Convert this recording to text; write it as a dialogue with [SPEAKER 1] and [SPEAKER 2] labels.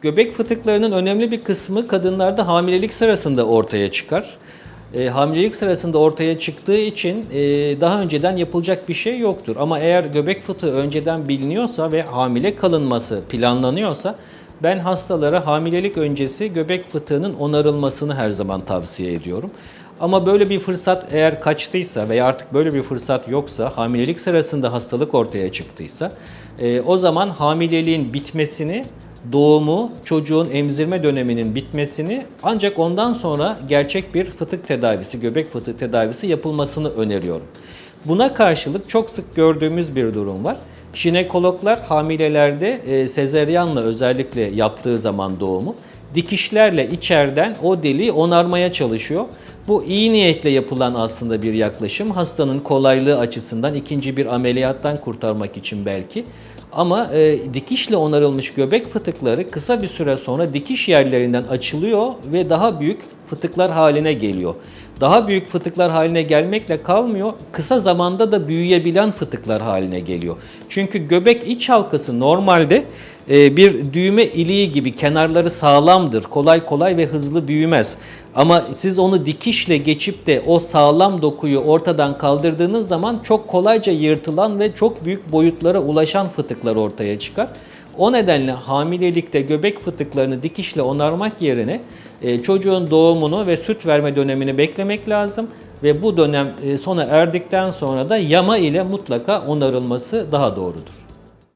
[SPEAKER 1] Göbek fıtıklarının önemli bir kısmı kadınlarda hamilelik sırasında ortaya çıkar. E, hamilelik sırasında ortaya çıktığı için e, daha önceden yapılacak bir şey yoktur. Ama eğer göbek fıtığı önceden biliniyorsa ve hamile kalınması planlanıyorsa ben hastalara hamilelik öncesi göbek fıtığının onarılmasını her zaman tavsiye ediyorum. Ama böyle bir fırsat eğer kaçtıysa veya artık böyle bir fırsat yoksa, hamilelik sırasında hastalık ortaya çıktıysa, e, o zaman hamileliğin bitmesini, doğumu, çocuğun emzirme döneminin bitmesini ancak ondan sonra gerçek bir fıtık tedavisi, göbek fıtığı tedavisi yapılmasını öneriyorum. Buna karşılık çok sık gördüğümüz bir durum var. Jinekologlar hamilelerde e, sezeryanla özellikle yaptığı zaman doğumu dikişlerle içeriden o deliği onarmaya çalışıyor. Bu iyi niyetle yapılan aslında bir yaklaşım. Hastanın kolaylığı açısından ikinci bir ameliyattan kurtarmak için belki. Ama e, dikişle onarılmış göbek fıtıkları kısa bir süre sonra dikiş yerlerinden açılıyor ve daha büyük fıtıklar haline geliyor. Daha büyük fıtıklar haline gelmekle kalmıyor, kısa zamanda da büyüyebilen fıtıklar haline geliyor. Çünkü göbek iç halkası normalde bir düğme iliği gibi kenarları sağlamdır. Kolay kolay ve hızlı büyümez. Ama siz onu dikişle geçip de o sağlam dokuyu ortadan kaldırdığınız zaman çok kolayca yırtılan ve çok büyük boyutlara ulaşan fıtıklar ortaya çıkar. O nedenle hamilelikte göbek fıtıklarını dikişle onarmak yerine e, çocuğun doğumunu ve süt verme dönemini beklemek lazım ve bu dönem e, sona erdikten sonra da yama ile mutlaka onarılması daha doğrudur.